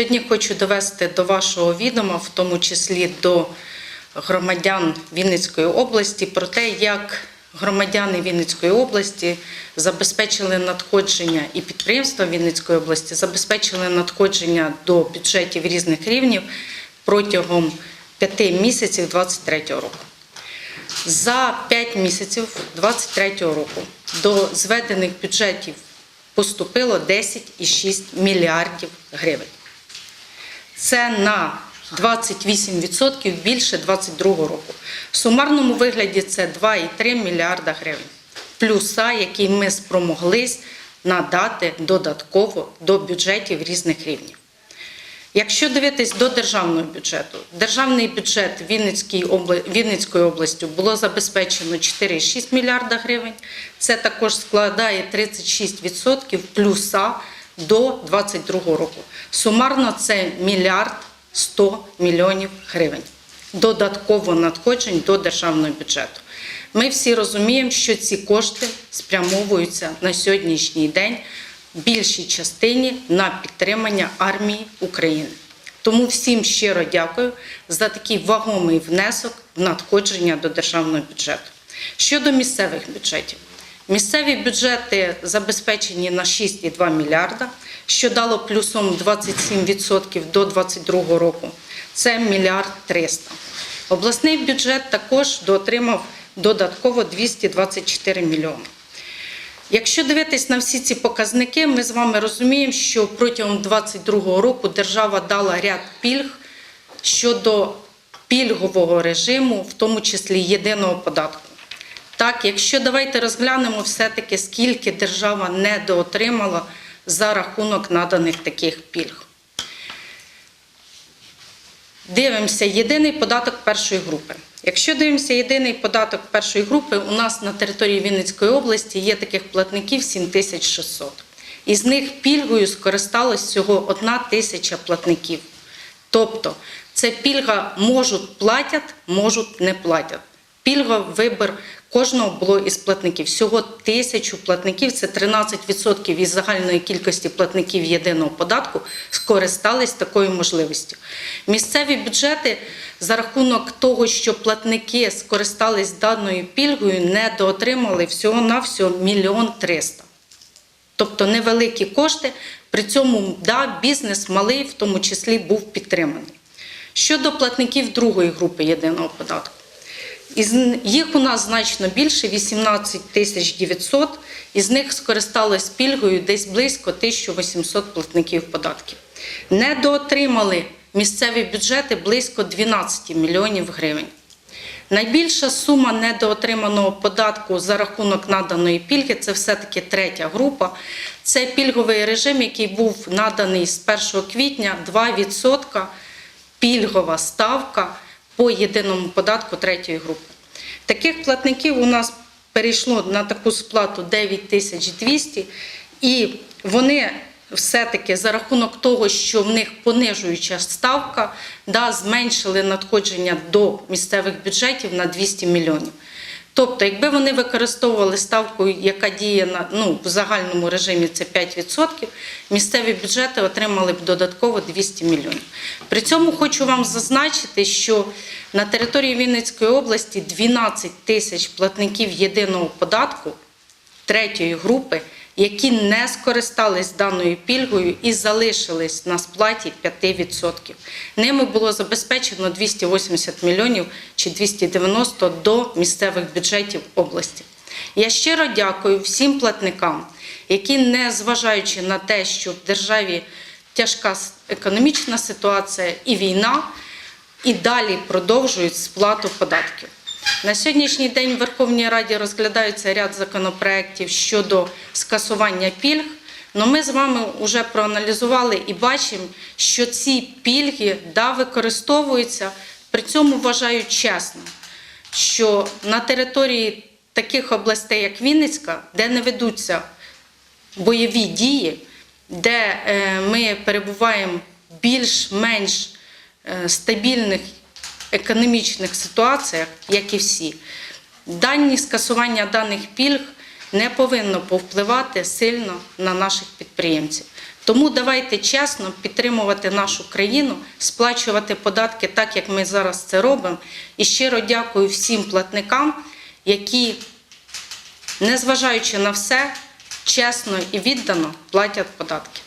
Сьогодні хочу довести до вашого відома, в тому числі до громадян Вінницької області, про те, як громадяни Вінницької області забезпечили надходження і підприємства Вінницької області забезпечили надходження до бюджетів різних рівнів протягом п'яти місяців 2023 року. За 5 місяців 2023 року до зведених бюджетів поступило 10,6 мільярдів гривень. Це на 28% більше 2022 року. В сумарному вигляді це 2,3 мільярда гривень. Плюса, які ми спромоглись надати додатково до бюджетів різних рівнів. Якщо дивитись до державного бюджету, державний бюджет Вінницької обла- Вінницькою областю було забезпечено 4,6 мільярда гривень. Це також складає 36% плюса до 2022 року. Сумарно це мільярд 100 мільйонів гривень. Додатково надходжень до державного бюджету. Ми всі розуміємо, що ці кошти спрямовуються на сьогоднішній день в більшій частині на підтримання армії України. Тому всім щиро дякую за такий вагомий внесок в надходження до державного бюджету. Щодо місцевих бюджетів, місцеві бюджети забезпечені на 6,2 мільярда, що дало плюсом 27% до 2022 року. Це мільярд 300. Обласний бюджет також доотримав додатково 224 мільйони. Якщо дивитись на всі ці показники, ми з вами розуміємо, що протягом 2022 року держава дала ряд пільг щодо пільгового режиму, в тому числі єдиного податку. Так, якщо давайте розглянемо все-таки, скільки держава недоотримала за рахунок наданих таких пільг. Дивимося єдиний податок першої групи. Якщо дивимося єдиний податок першої групи, у нас на території Вінницької області є таких платників 7600. Із них пільгою скористалось всього одна тисяча платників. Тобто це пільга можуть платять, можуть не платять. Пільга вибір кожного було із платників. Всього тисячу платників, це 13% із загальної кількості платників єдиного податку, скористались такою можливістю. Місцеві бюджети за рахунок того, що платники скористались даною пільгою, недоотримали всього-навсього мільйон триста. Тобто невеликі кошти, при цьому да, бізнес малий, в тому числі був підтриманий. Щодо платників другої групи єдиного податку. Їх у нас значно більше 18 тисяч 900, із них скористалось пільгою десь близько 1800 платників податків. Недоотримали місцеві бюджети близько 12 мільйонів гривень. Найбільша сума недоотриманого податку за рахунок наданої пільги це все-таки третя група. Це пільговий режим, який був наданий з 1 квітня 2% пільгова ставка по єдиному податку третьої групи. Таких платників у нас перейшло на таку сплату 9200, і вони все-таки за рахунок того, що в них понижуюча ставка, да, зменшили надходження до місцевих бюджетів на 200 мільйонів. Тобто, якби вони використовували ставку, яка діє на ну в загальному режимі, це 5%, місцеві бюджети отримали б додатково 200 мільйонів. При цьому хочу вам зазначити, що на території Вінницької області 12 тисяч платників єдиного податку третьої групи, які не скористались даною пільгою і залишились на сплаті 5%. Ними було забезпечено 280 мільйонів чи 290 до місцевих бюджетів області. Я щиро дякую всім платникам, які, не зважаючи на те, що в державі тяжка економічна ситуація і війна, і далі продовжують сплату податків. На сьогоднішній день в Верховній Раді розглядаються ряд законопроєктів щодо скасування пільг. але ми з вами вже проаналізували і бачимо, що ці пільги да, використовуються. При цьому вважаю чесно, що на території таких областей, як Вінницька, де не ведуться бойові дії, де е, ми перебуваємо в більш-менш е, стабільних економічних ситуаціях, як і всі, дані скасування даних пільг не повинно повпливати сильно на наших підприємців. Тому давайте чесно підтримувати нашу країну, сплачувати податки так, як ми зараз це робимо. І щиро дякую всім платникам, які, незважаючи на все, чесно і віддано платять податки.